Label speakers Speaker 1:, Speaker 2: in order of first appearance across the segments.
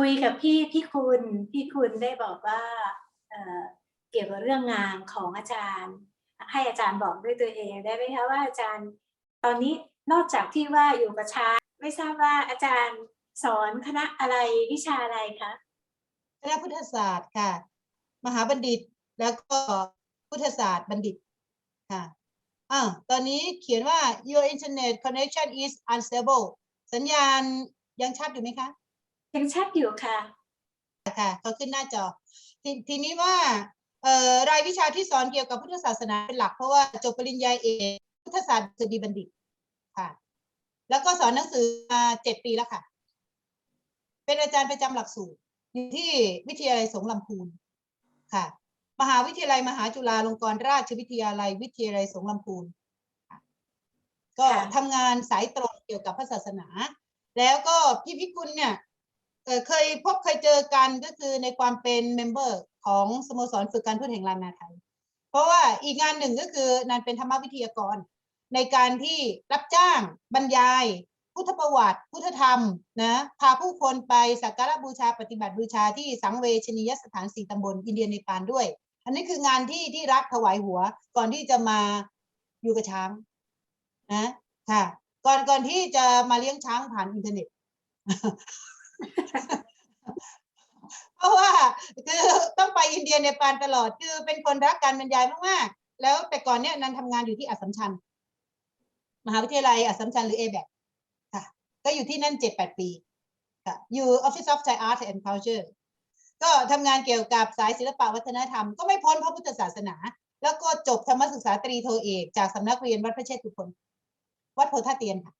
Speaker 1: คุยกับพี่พี่คุณพี่คุณได้บอกว่าเเกี่ยวกับเรื่องงานของอาจารย์ ให้อาจารย์บอกด้วยตัวเองได้ไหมคะว่าอาจารย์ตอนนี้นอกจากที่ว่าอยู่กับชาไม่ทราบว่าอาจารย์สอนคณะอะไรวิชาอะไรคะ
Speaker 2: คณะพุทธศาสตร์ค่ะ มหาบัณฑิตแล้วก็พุทธศาสตร์บัณฑิตค่ะอ่าตอนนี้เขียนว่า your internet connection is unstable สัญญาณยังชัดอยู่ไหมคะ
Speaker 1: ยังชัดอยู่ค่ะ
Speaker 2: ค่ะเขาขึ้นหน้าจอทีทีนี้ว่าเอ่อรายวิชาที่สอนเกี่ยวกับพุทธศาสนาเป็นหลักเพราะว่าจบปริญญาเอกพุทธศาสตร์ดุษฎีบัณฑิตค่ะ แล้วก็สอนหนังสือมาเจ็ดปีแล้วค่ะ เป็นอาจารย์ประจำหลักสูตรอยู่ที่วิทยาลัยสงฆ์ลำพูนค่ะ มหาวิทยาลัยมหาจุฬาลงกรณราชวิทยาลัย วิทยาลัยสงฆ์ลำพูนค่ะก็
Speaker 1: ค่ะ
Speaker 2: ทำงานสายตรงเกี่ยวกับพระศาสนา แล้วก็พี่พิกุลเนี่ย เคยพบเคยเจอกันก็คือในความเป็นเมมเบอร์ของสโมสรฝึกการทูตแห่งลานนาไทย เพราะว่าอีกงานหนึ่งก็คือนันเป็นธรรมวิทยากร ในการที่รับจ้างบรรยาย พุทธประวัติ พุทธธรรมนะพาผู้คนไปสักการะบูชาปฏิบัติบูชาที่สังเวชนียสถานสี่ตำบลอินเดียในปานด้วย อันนี้คืองานที่ที่รัฐถวายหัวก่อนที่จะมาอยู่กับช้างนะค่ะ ก่อนก่อนที่จะมาเลี้ยงช้างผ่านอินเทอร์เน็ต เพราะว่าคือต้องไปอินเดียเนปาลตลอด คือเป็นคนรักการบรรยายมากๆ แล้วแต่ก่อนเนี่ยนันทำงานอยู่ที่อัสสัมชัญมหาวิทยาลัยอัสสัมชัญหรือ a b a c ค่ะ ก็อยู่ที่นั่นเจ็ดแปดปีค่ะอยู่ Office of Thai Art and Culture ก็ทำงานเกี่ยวกับสายศิลปะวัฒนธรรม ก็ไม่พ้นพระพุทธศาสนา แล้วก็จบธรรมศึกษาตรีโทเอกจากสำนักเรียนวัดพระเชตุพนวัดโพธาเตียนค่ะ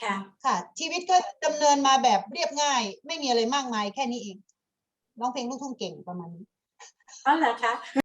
Speaker 1: ค่ะ
Speaker 2: ค่ะ ชีวิตก็ดำเนินมาแบบเรียบง่าย ไม่มีอะไรมากมายแค่นี้เองร้องเพลงลูกทุ่งเก่งประมาณนี้
Speaker 1: อ๋อเหรอคะ